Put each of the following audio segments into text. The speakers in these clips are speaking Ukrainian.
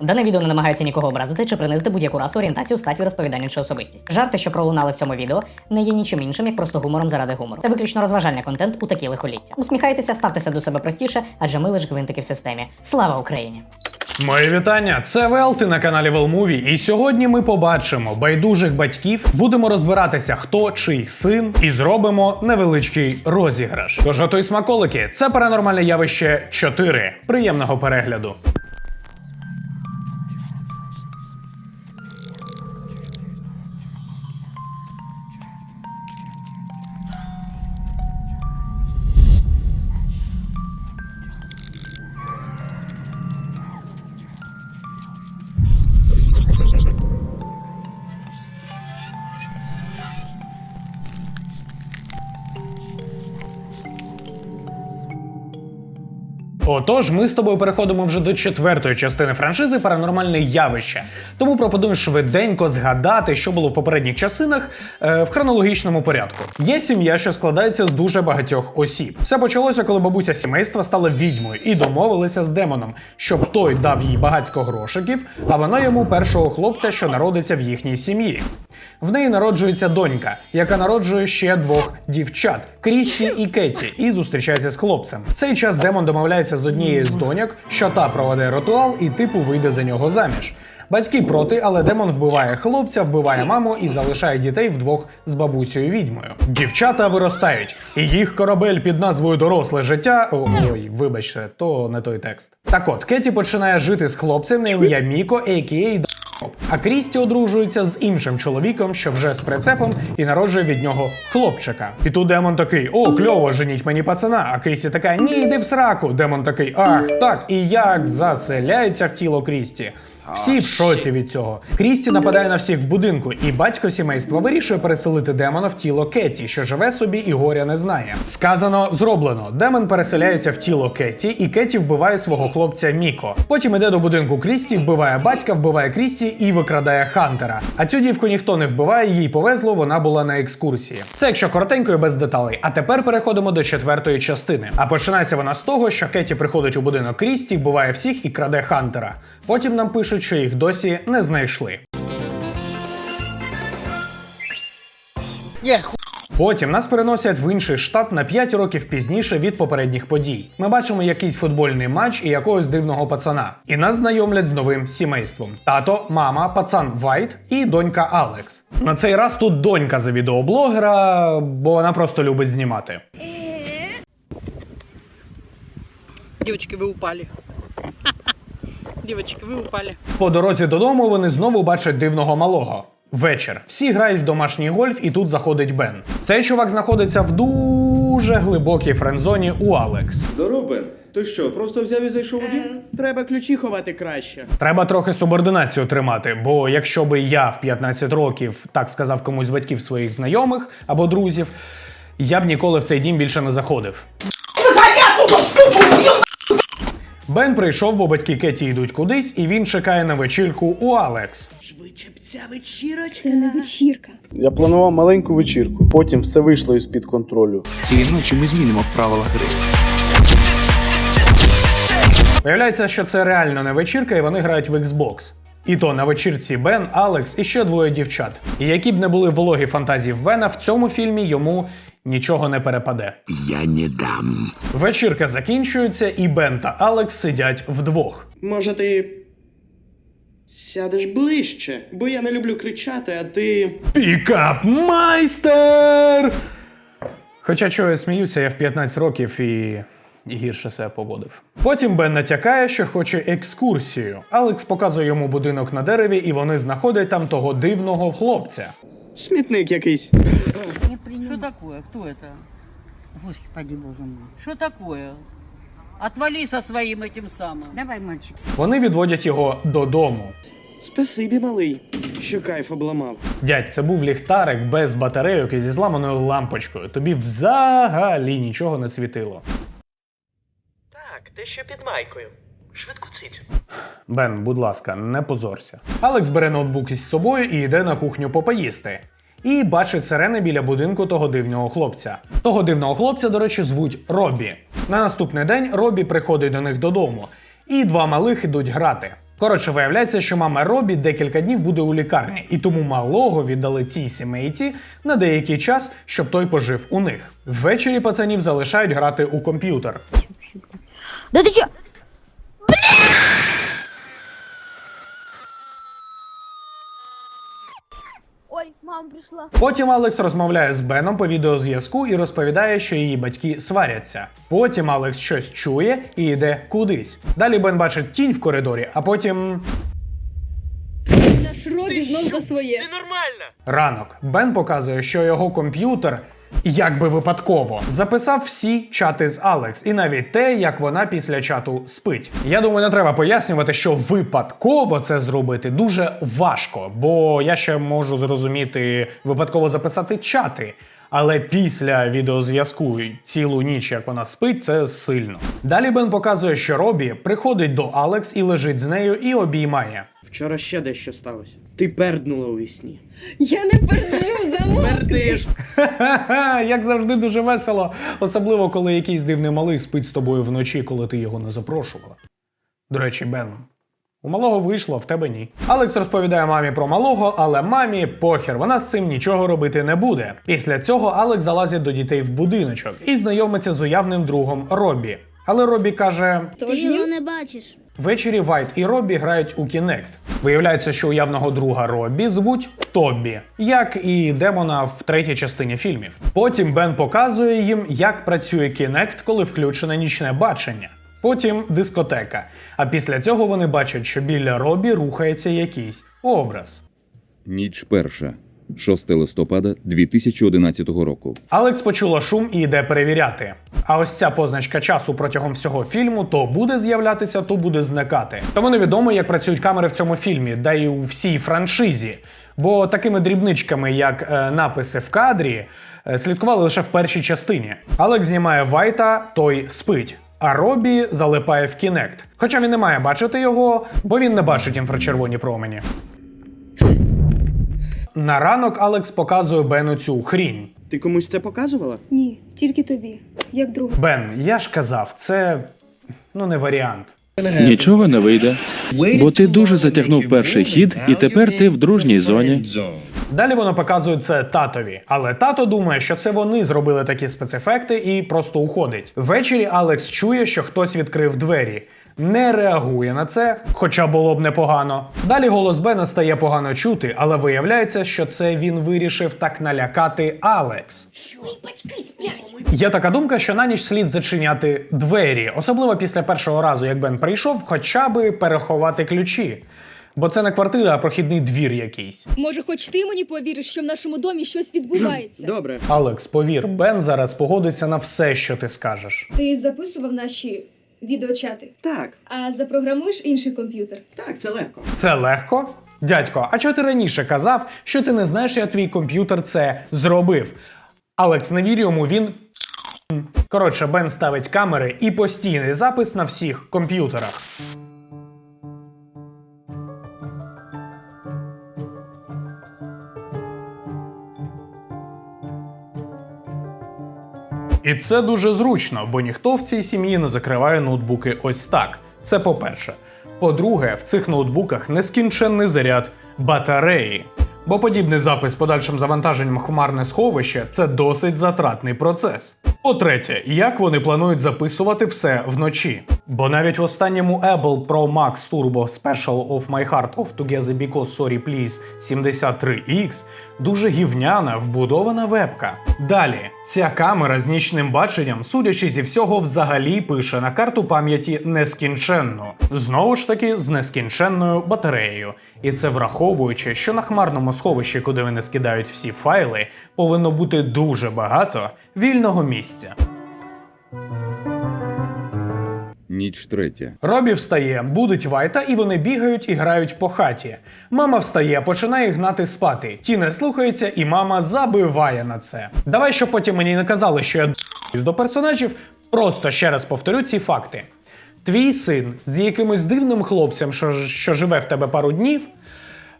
Дане відео не намагається нікого образити чи принизити будь-яку расу, орієнтацію, стать, розповідання чи особистість. Жарти, що пролунали в цьому відео, не є нічим іншим, як просто гумором заради гумору. Це виключно розважальний контент у такі лихоліття. Усміхайтеся, ставтеся до себе простіше, адже ми лише гвинтики в системі. Слава Україні! Мої вітання! Це Велти на каналі Велмуві. І сьогодні ми побачимо байдужих батьків, будемо розбиратися, хто чий син, і зробимо невеличкий розіграш. Тож готуй смаколики, це паранормальне явище 4. Приємного перегляду. Отож, ми з тобою переходимо вже до четвертої частини франшизи Паранормальне явище. Тому пропоную швиденько згадати, що було в попередніх частинах е, в хронологічному порядку. Є сім'я, що складається з дуже багатьох осіб. Все почалося, коли бабуся сімейства стала відьмою і домовилися з демоном, щоб той дав їй багацько грошиків, а вона йому першого хлопця, що народиться в їхній сім'ї. В неї народжується донька, яка народжує ще двох дівчат Крісті і Кеті, і зустрічається з хлопцем. В цей час демон домовляється з однією з доньок, що та проведе ритуал і типу вийде за нього заміж. Батьки проти, але демон вбиває хлопця, вбиває маму і залишає дітей вдвох з бабусею відьмою. Дівчата виростають, і їх корабель під назвою Доросле життя. Ой, вибачте, то не той текст. Так от, Кеті починає жити з хлопцем на ім'я Міко, а.к.а. А Крісті одружується з іншим чоловіком, що вже з прицепом, і народжує від нього хлопчика. І тут демон такий: О, кльово, женіть мені пацана. А Крісті така: Ні, йди в сраку. Демон такий, ах, так, і як заселяється в тіло Крісті. Всі в шоці від цього. Крісті нападає на всіх в будинку, і батько сімейства вирішує переселити демона в тіло Кетті, що живе собі і горя не знає. Сказано, зроблено. Демон переселяється в тіло Кетті, і Кетті вбиває свого хлопця Міко. Потім іде до будинку Крісті, вбиває батька, вбиває Крісті і викрадає Хантера. А цю дівку ніхто не вбиває, їй повезло, вона була на екскурсії. Це якщо коротенько і без деталей. А тепер переходимо до четвертої частини. А починається вона з того, що Кетті приходить у будинок Крісті, вбиває всіх і краде Хантера. Потім нам пишуть, що їх досі не знайшли. Ху... Потім нас переносять в інший штат на 5 років пізніше від попередніх подій. Ми бачимо якийсь футбольний матч і якогось дивного пацана. І нас знайомлять з новим сімейством: тато, мама, пацан Вайт і донька Алекс. На цей раз тут донька за відеоблогера, бо вона просто любить знімати. Девочки, вы упали. Девочки, вы упали. По дорозі додому вони знову бачать дивного малого. Вечір. Всі грають в домашній гольф, і тут заходить Бен. Цей чувак знаходиться в дуже глибокій френдзоні у Алекс. Здоров, Бен. То що, просто взяв і зайшов у дім? Треба ключі ховати краще. Треба трохи субординацію тримати, бо якщо би я в 15 років так сказав комусь з батьків своїх знайомих або друзів, я б ніколи в цей дім більше не заходив. Бен прийшов, бо батьки Кеті йдуть кудись, і він чекає на вечірку у Алекс. Швидше б ця вечірочка. Це не вечірка. Я планував маленьку вечірку, потім все вийшло із-під контролю. Цієї ночі ми змінимо правила гри. Виявляється, що це реально не вечірка, і вони грають в Xbox. І то на вечірці Бен, Алекс і ще двоє дівчат. І які б не були вологі фантазії в Бена, в цьому фільмі йому нічого не перепаде. Я не дам. Вечірка закінчується, і Бен та Алекс сидять вдвох. Може, ти. Сядеш ближче, бо я не люблю кричати, а ти. Пікап майстер! Хоча чого я сміюся, я в 15 років і І гірше себе поводив. Потім Бен натякає, що хоче екскурсію. Алекс показує йому будинок на дереві, і вони знаходять там того дивного хлопця. Смітник якийсь. Что такое? Кто это? Господи, боже мой. Что такое? Отвали со своим этим самым. Давай, мальчик. Вони відводять його додому. Спасибі, малий, що кайф обламав. Дядь, це був ліхтарик без батарейок і зі зламаною лампочкою. Тобі взагалі нічого не світило. Те, що під майкою. Швидку цицю. Бен, будь ласка, не позорся. Алекс бере ноутбук із собою і йде на кухню попоїсти. І бачить сирени біля будинку того дивного хлопця. Того дивного хлопця, до речі, звуть Робі. На наступний день Робі приходить до них додому, і два малих ідуть грати. Коротше, виявляється, що мама Робі декілька днів буде у лікарні, і тому малого віддали цій сімейці на деякий час, щоб той пожив у них. Ввечері пацанів залишають грати у комп'ютер. Да ты чё? Ой, мама пришла. Потім Алекс розмовляє з Беном по відеозв'язку і розповідає, що її батьки сваряться. Потім Алекс щось чує і йде кудись. Далі Бен бачить тінь в коридорі, а потім Наш Робі знов за своє. Ти нормальна? ранок. Бен показує, що його комп'ютер. Як би випадково записав всі чати з Алекс, і навіть те, як вона після чату спить. Я думаю, не треба пояснювати, що випадково це зробити дуже важко, бо я ще можу зрозуміти випадково записати чати. Але після відеозв'язку цілу ніч, як вона спить, це сильно. Далі Бен показує, що Робі приходить до Алекс і лежить з нею і обіймає. Вчора ще дещо сталося. Ти перднула у вісні. Я не перджу, замовкни. Пердиш! Як завжди дуже весело, особливо коли якийсь дивний малий спить з тобою вночі, коли ти його не запрошувала. До речі, Бен, у малого вийшло, а в тебе ні. Алекс розповідає мамі про малого, але мамі похер, вона з цим нічого робити не буде. Після цього Алекс залазить до дітей в будиночок і знайомиться з уявним другом Робі. Але Робі каже: Тож ні? не бачиш. Ввечері Вайт і Робі грають у Кінект. Виявляється, що уявного друга Робі звуть Тоббі, як і демона в третій частині фільмів. Потім Бен показує їм, як працює Кінект, коли включене нічне бачення. Потім дискотека. А після цього вони бачать, що біля Робі рухається якийсь образ. Ніч перша, 6 листопада 2011 року. Алекс почула шум і йде перевіряти. А ось ця позначка часу протягом всього фільму то буде з'являтися, то буде зникати. Тому невідомо, як працюють камери в цьому фільмі, да й у всій франшизі. Бо такими дрібничками, як е, написи в кадрі, е, слідкували лише в першій частині. Алекс знімає Вайта, той спить. А Робі залипає в кінект. Хоча він не має бачити його, бо він не бачить інфрачервоні промені. На ранок Алекс показує Бену цю хрінь. Ти комусь це показувала? Ні, тільки тобі, як друг. Бен, я ж казав, це ну не варіант. Нічого не вийде, бо ти дуже затягнув перший хід, і тепер ти в дружній зоні. Далі воно показує це татові, але тато думає, що це вони зробили такі спецефекти і просто уходить. Ввечері Алекс чує, що хтось відкрив двері. Не реагує на це, хоча було б непогано. Далі голос Бена стає погано чути, але виявляється, що це він вирішив так налякати Алекс. Батьки сплять. Є така думка, що на ніч слід зачиняти двері, особливо після першого разу, як Бен прийшов, хоча би переховати ключі. Бо це не квартира, а прохідний двір якийсь. Може, хоч ти мені повіриш, що в нашому домі щось відбувається. Добре. Алекс, повір, Бен зараз погодиться на все, що ти скажеш. Ти записував наші відеочати, Так, а запрограмуєш інший комп'ютер. так, це легко. Це легко? Дядько, а чого ти раніше казав, що ти не знаєш, як твій комп'ютер це зробив? Алекс, не вір йому, він. Коротше, Бен ставить камери і постійний запис на всіх комп'ютерах. І це дуже зручно, бо ніхто в цій сім'ї не закриває ноутбуки ось так. Це по-перше. По-друге, в цих ноутбуках нескінченний заряд батареї. Бо подібний запис подальшим завантаженням хмарне сховище це досить затратний процес. По-третє, як вони планують записувати все вночі? Бо навіть в останньому Apple Pro Max Turbo Special of My Heart of Together Because Sorry Please 73X дуже гівняна вбудована вебка. Далі, ця камера з нічним баченням, судячи зі всього, взагалі пише на карту пам'яті нескінченно. Знову ж таки, з нескінченною батареєю. І це враховуючи, що на хмарному сховищі, куди вони скидають всі файли, повинно бути дуже багато вільного місця. Ніч третя, Робі встає, будить Вайта, і вони бігають і грають по хаті. Мама встає, починає гнати спати. Ті не слухаються, і мама забиває на це. Давай, щоб потім мені не казали, що я до персонажів, просто ще раз повторю ці факти. Твій син з якимось дивним хлопцем, що, що живе в тебе пару днів,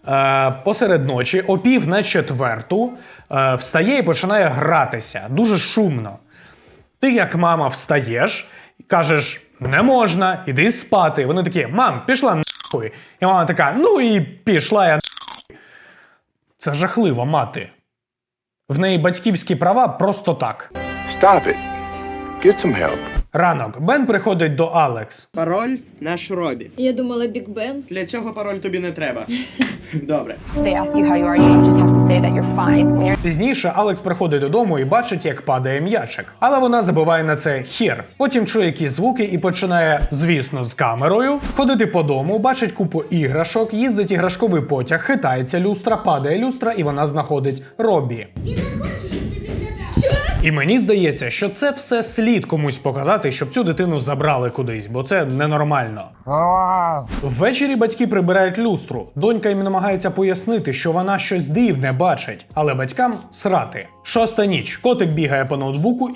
е, посеред ночі, о пів на четверту, е, встає і починає гратися дуже шумно. Ти, як мама, встаєш і кажеш: не можна, іди спати. Вони такі: мам, пішла на нахуй. І мама така, ну і пішла я нахуй. Це жахлива мати. В неї батьківські права просто так. Stop it. Get some help. Ранок Бен приходить до Алекс. Пароль наш Робі. Я думала Біг Бен. Для цього пароль тобі не треба. Добре. Пізніше Алекс приходить додому і бачить, як падає м'ячик. Але вона забиває на це хір. Потім чує якісь звуки і починає, звісно, з камерою ходити по дому, бачить купу іграшок, їздить іграшковий потяг, хитається люстра, падає люстра, і вона знаходить Робі. І мені здається, що це все слід комусь показати, щоб цю дитину забрали кудись, бо це ненормально. Ввечері батьки прибирають люстру. Донька їм намагається пояснити, що вона щось дивне бачить, але батькам срати. Шоста ніч. Котик бігає по ноутбуку.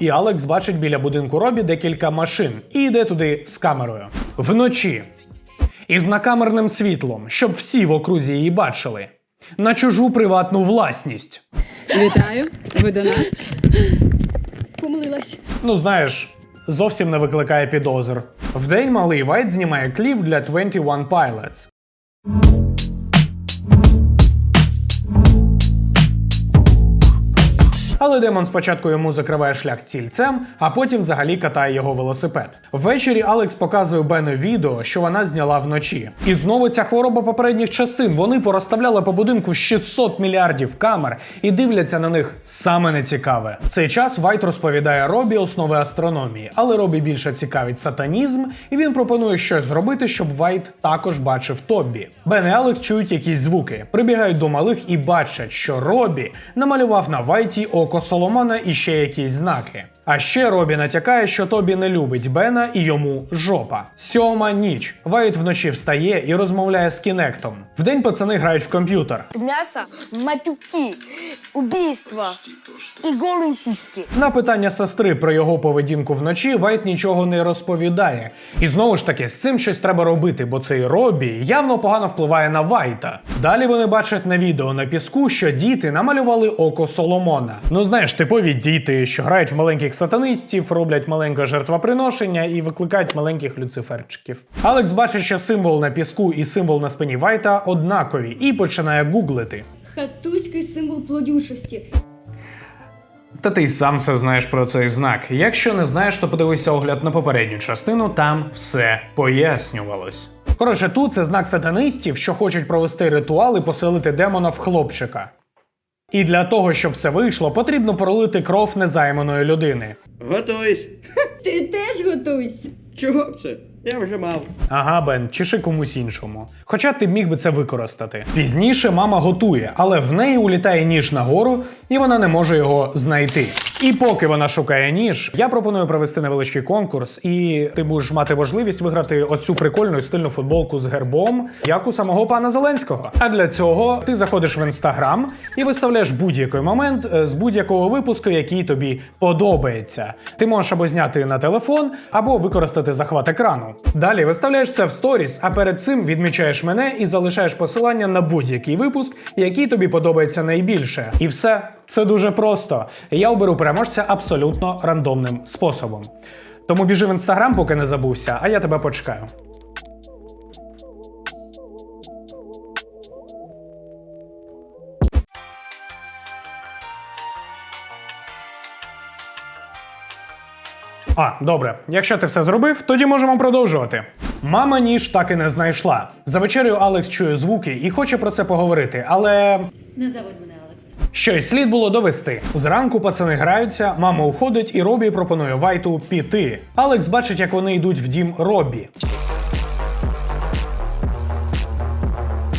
І Алекс бачить біля будинку Робі декілька машин і йде туди з камерою. Вночі. Із накамерним світлом, щоб всі в окрузі її бачили. На чужу приватну власність. Вітаю, ви до нас. Помилилась. Ну, знаєш, зовсім не викликає підозр. Вдень малий Вайт знімає кліп для 21 Pilots. Але демон спочатку йому закриває шлях цільцем, а потім взагалі катає його велосипед. Ввечері Алекс показує Бену відео, що вона зняла вночі. І знову ця хвороба попередніх частин. Вони порозставляли по будинку 600 мільярдів камер і дивляться на них саме нецікаве. В цей час Вайт розповідає Робі основи астрономії, але Робі більше цікавить сатанізм, і він пропонує щось зробити, щоб Вайт також бачив Тобі. Бен і Алекс чують якісь звуки, прибігають до малих і бачать, що Робі намалював на Вайті око Соломона і ще якісь знаки. А ще Робі натякає, що Тобі не любить Бена і йому жопа. Сьома ніч. Вайт вночі встає і розмовляє з Кінектом. Вдень пацани грають в комп'ютер. Мясо, матюки, убийства и голые сиськи. На питання сестри про його поведінку вночі Вайт нічого не розповідає. І знову ж таки, з цим щось треба робити, бо цей Робі явно погано впливає на Вайта. Далі вони бачать на відео на піску, що діти намалювали око Соломона. Ну знаєш, типові діти, що грають в маленьких сатанистів, роблять маленьке жертвоприношення і викликають маленьких люциферчиків. Алекс бачить, що символ на піску і символ на спині Вайта однакові, і починає гуглити. Хатуський символ плодючості. Та ти й сам все знаєш про цей знак. Якщо не знаєш, то подивися огляд на попередню частину, там все пояснювалось. Коротше, тут це знак сатанистів, що хочуть провести ритуал і поселити демона в хлопчика. І для того, щоб все вийшло, потрібно пролити кров незайманої людини. Готуйсь. Ти теж готуйся. Чого б це? Я вже мав. Ага, Бен, чеши комусь іншому. Хоча ти міг би це використати. Пізніше мама готує, але в неї улітає ніж нагору, і вона не може його знайти. І поки вона шукає ніж, я пропоную провести невеличкий конкурс, і ти будеш мати можливість виграти оцю прикольну і стильну футболку з гербом, як у самого пана Зеленського. А для цього ти заходиш в інстаграм і виставляєш будь-який момент е, з будь-якого випуску, який тобі подобається. Ти можеш або зняти на телефон, або використати захват екрану. Далі виставляєш це в сторіс, а перед цим відмічаєш мене і залишаєш посилання на будь-який випуск, який тобі подобається найбільше. І все. Це дуже просто. Я оберу переможця абсолютно рандомним способом. Тому біжи в інстаграм, поки не забувся, а я тебе почекаю. А, добре, якщо ти все зробив, тоді можемо продовжувати. Мама ніж так і не знайшла. За вечерею Алекс чує звуки і хоче про це поговорити, але Не заводь мене, Алекс. Щось слід було довести. Зранку пацани граються, мама уходить, і Робі пропонує Вайту піти. Алекс бачить, як вони йдуть в дім Робі.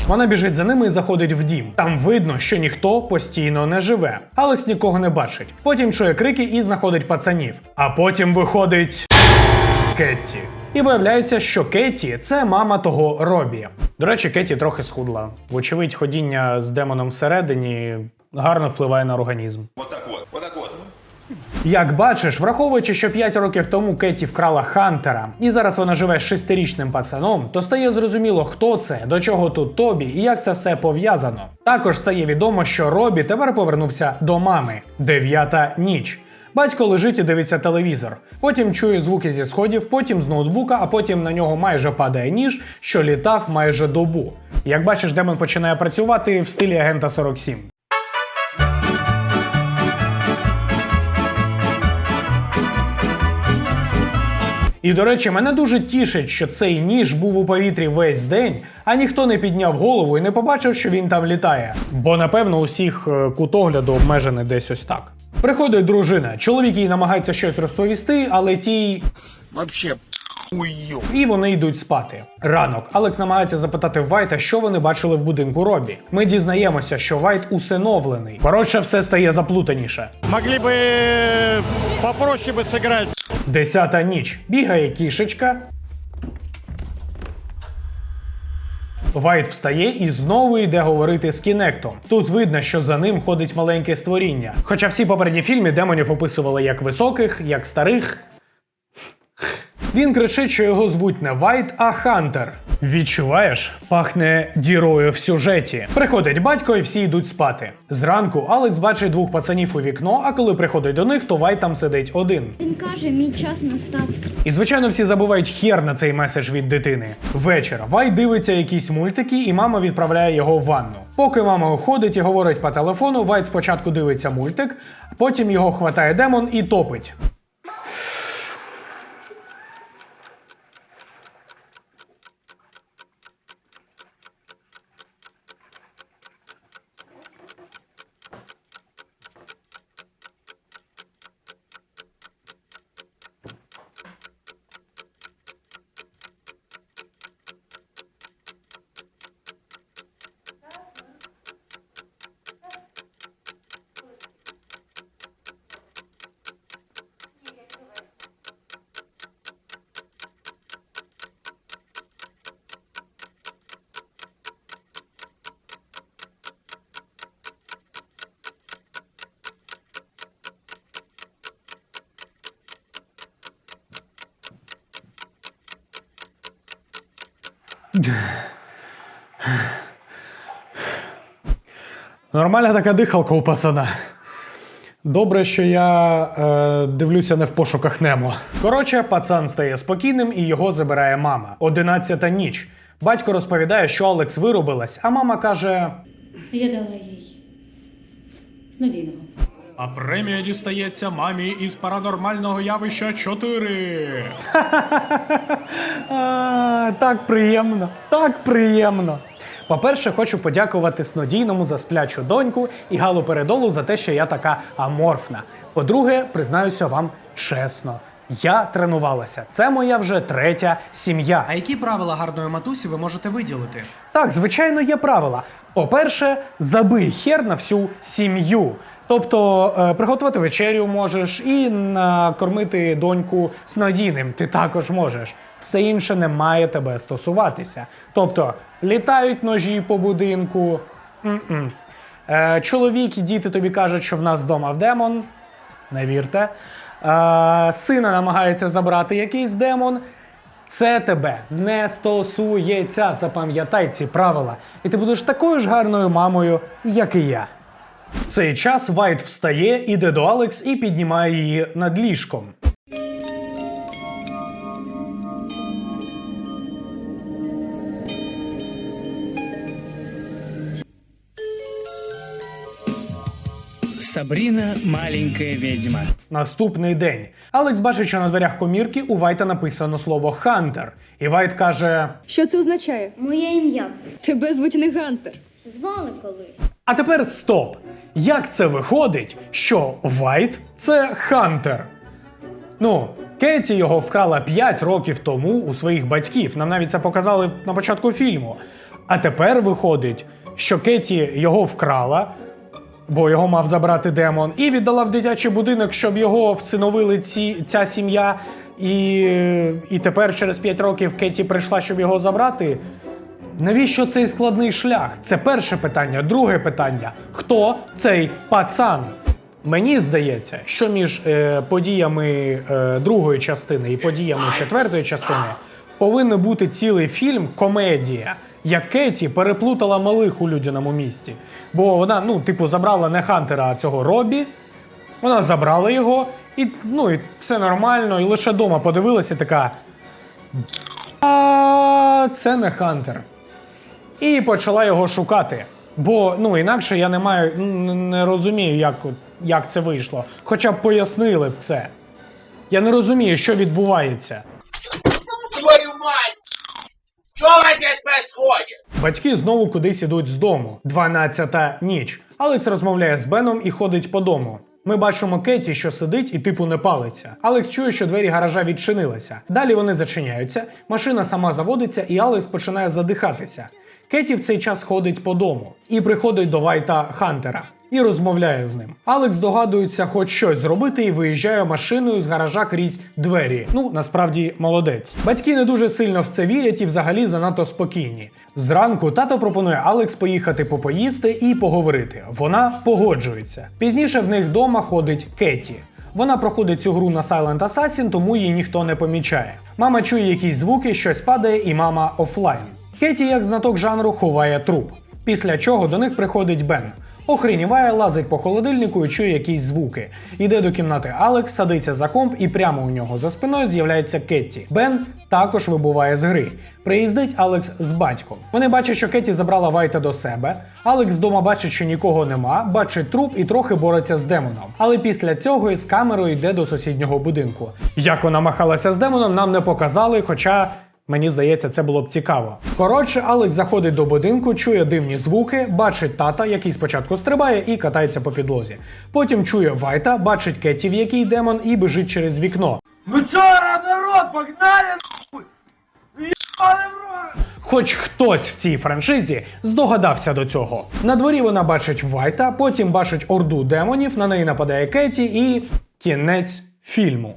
Вона біжить за ними і заходить в дім. Там видно, що ніхто постійно не живе. Алекс нікого не бачить. Потім чує крики і знаходить пацанів. А потім виходить Кетті. І виявляється, що Кетті це мама того Робі. До речі, Кетті трохи схудла. Вочевидь, ходіння з демоном всередині гарно впливає на організм. Як бачиш, враховуючи, що 5 років тому Кетті вкрала Хантера, і зараз вона живе шестирічним пацаном, то стає зрозуміло, хто це, до чого тут Тобі і як це все пов'язано. Також стає відомо, що Робі тепер повернувся до мами. Дев'ята ніч. Батько лежить і дивиться телевізор. Потім чує звуки зі сходів, потім з ноутбука, а потім на нього майже падає ніж, що літав майже добу. Як бачиш, демон починає працювати в стилі агента 47. І до речі, мене дуже тішить, що цей ніж був у повітрі весь день, а ніхто не підняв голову і не побачив, що він там літає. Бо напевно усіх кутогляду кут огляду обмежений десь ось так. Приходить дружина, чоловік їй намагається щось розповісти, але тій Вообще, хуйо. і вони йдуть спати. Ранок Алекс намагається запитати Вайта, що вони бачили в будинку Робі. Ми дізнаємося, що Вайт усиновлений. Коротше, все стає заплутаніше. Могли би попроще би сыграть. Десята ніч. Бігає кішечка. Вайт встає і знову йде говорити з Кінектом. Тут видно, що за ним ходить маленьке створіння. Хоча всі попередні фільми демонів описували як високих, як старих. Він кричить, що його звуть не Вайт, а Хантер. Відчуваєш, пахне дірою в сюжеті. Приходить батько і всі йдуть спати. Зранку Алекс бачить двох пацанів у вікно, а коли приходить до них, то Вайт там сидить один. Він каже, мій час настав. І звичайно, всі забувають хер на цей меседж від дитини. Вечір Вайт дивиться якісь мультики, і мама відправляє його в ванну. Поки мама уходить і говорить по телефону, Вайт спочатку дивиться мультик, потім його хватає демон і топить. Нормальна така дихалка у пацана. Добре, що я е, дивлюся не в пошуках Немо. Коротше, пацан стає спокійним і його забирає мама. Одинадцята ніч. Батько розповідає, що Алекс виробилась, а мама каже: Я дала їй снодійного. А премія дістається мамі із паранормального явища 4. так приємно, так приємно. По-перше, хочу подякувати Снодійному за сплячу доньку і Галу Передолу за те, що я така аморфна. По-друге, признаюся вам чесно. Я тренувалася. Це моя вже третя сім'я. А які правила гарної матусі ви можете виділити? Так, звичайно, є правила. По-перше, забий хер на всю сім'ю. Тобто е, приготувати вечерю можеш і накормити доньку снодійним ти також можеш. Все інше не має тебе стосуватися. Тобто літають ножі по будинку. М-м. Е, чоловік і діти тобі кажуть, що в нас вдома демон. Не вірте. Е, сина намагається забрати якийсь демон. Це тебе не стосується. Запам'ятай ці правила. І ти будеш такою ж гарною мамою, як і я. В цей час Вайт встає, іде до Алекс і піднімає її над ліжком. Сабріна маленька відьма. Наступний день. Алекс бачить, що на дверях комірки у Вайта написано слово Хантер. І Вайт каже: Що це означає? Моє ім'я. Тебе звуть не Гантер. Звали колись. А тепер стоп! Як це виходить, що Вайт це Хантер? Ну, Кеті його вкрала 5 років тому у своїх батьків. Нам навіть це показали на початку фільму. А тепер виходить, що Кеті його вкрала, бо його мав забрати демон, і віддала в дитячий будинок, щоб його всиновили ці, ця сім'я. І, і тепер через 5 років Кеті прийшла, щоб його забрати. Навіщо цей складний шлях? Це перше питання. Друге питання: хто цей пацан? Мені здається, що між е, подіями е, другої частини і подіями четвертої частини повинен бути цілий фільм комедія, як Кеті переплутала малих у людяному місті. Бо вона, ну, типу, забрала не Хантера, а цього Робі. Вона забрала його, і ну і все нормально, і лише дома подивилася така. А це не Хантер. І почала його шукати. Бо ну інакше я не маю не розумію, як, як це вийшло. Хоча б пояснили б це. Я не розумію, що відбувається. Твою мать! Что здесь происходит? Батьки знову кудись ідуть з дому. 12-та ніч. Алекс розмовляє з Беном і ходить по дому. Ми бачимо Кеті, що сидить і типу не палиться. Алекс чує, що двері гаража відчинилися. Далі вони зачиняються, машина сама заводиться, і Алекс починає задихатися. Кеті в цей час ходить по дому і приходить до Вайта Хантера і розмовляє з ним. Алекс догадується хоч щось зробити і виїжджає машиною з гаража крізь двері. Ну насправді молодець. Батьки не дуже сильно в це вірять і взагалі занадто спокійні. Зранку тато пропонує Алекс поїхати попоїсти і поговорити. Вона погоджується. Пізніше в них вдома ходить Кеті. Вона проходить цю гру на Silent Assassin, тому її ніхто не помічає. Мама чує якісь звуки, щось падає, і мама офлайн. Кеті, як знаток жанру, ховає труп. Після чого до них приходить Бен. Охреніває, лазить по холодильнику і чує якісь звуки. Іде до кімнати Алекс, садиться за комп, і прямо у нього за спиною з'являється Кетті. Бен також вибуває з гри. Приїздить Алекс з батьком. Вони бачать, що Кетті забрала Вайта до себе. Алекс вдома бачить, що нікого нема, бачить труп і трохи бореться з демоном. Але після цього із камерою йде до сусіднього будинку. Як вона махалася з демоном, нам не показали, хоча. Мені здається, це було б цікаво. Коротше, Алекс заходить до будинку, чує дивні звуки, бачить тата, який спочатку стрибає і катається по підлозі. Потім чує Вайта, бачить Кетті, в який демон, і біжить через вікно. Ну чё, народ, погнали нахуй! Хоч хтось в цій франшизі здогадався до цього. На дворі вона бачить Вайта, потім бачить орду демонів, на неї нападає Кеті і кінець фільму.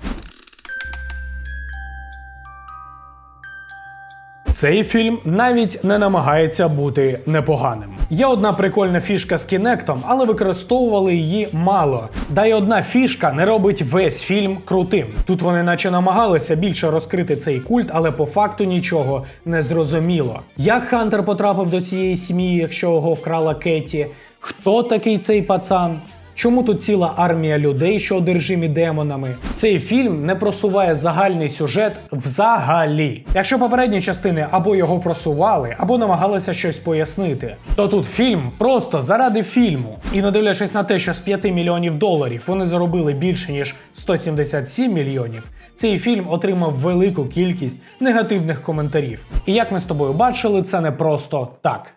Цей фільм навіть не намагається бути непоганим. Є одна прикольна фішка з кінектом, але використовували її мало. Да й одна фішка не робить весь фільм крутим. Тут вони наче намагалися більше розкрити цей культ, але по факту нічого не зрозуміло. Як Хантер потрапив до цієї сім'ї, якщо його вкрала Кеті? Хто такий цей пацан? Чому тут ціла армія людей, що одержимі демонами? Цей фільм не просуває загальний сюжет взагалі. Якщо попередні частини або його просували, або намагалися щось пояснити, то тут фільм просто заради фільму. І не дивлячись на те, що з 5 мільйонів доларів вони заробили більше ніж 177 мільйонів. Цей фільм отримав велику кількість негативних коментарів. І як ми з тобою бачили, це не просто так.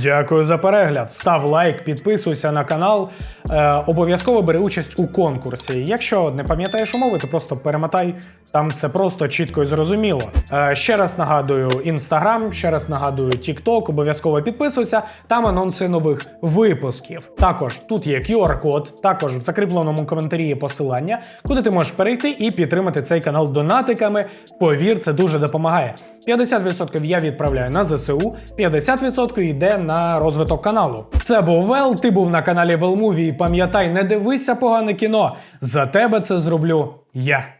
Дякую за перегляд. Став лайк, підписуйся на канал. Е, обов'язково бери участь у конкурсі. Якщо не пам'ятаєш умови, то просто перемотай. Там все просто чітко і зрозуміло. Е, ще раз нагадую інстаграм, ще раз нагадую TikTok, обов'язково підписуйся. Там анонси нових випусків. Також тут є QR-код, також в закріпленому коментарі є посилання, куди ти можеш перейти і підтримати цей канал донатиками. Повір, це дуже допомагає. 50% я відправляю на ЗСУ, 50% йде на розвиток каналу. Це був Вел, ти був на каналі Велмуві. Пам'ятай, не дивися погане кіно. За тебе це зроблю я.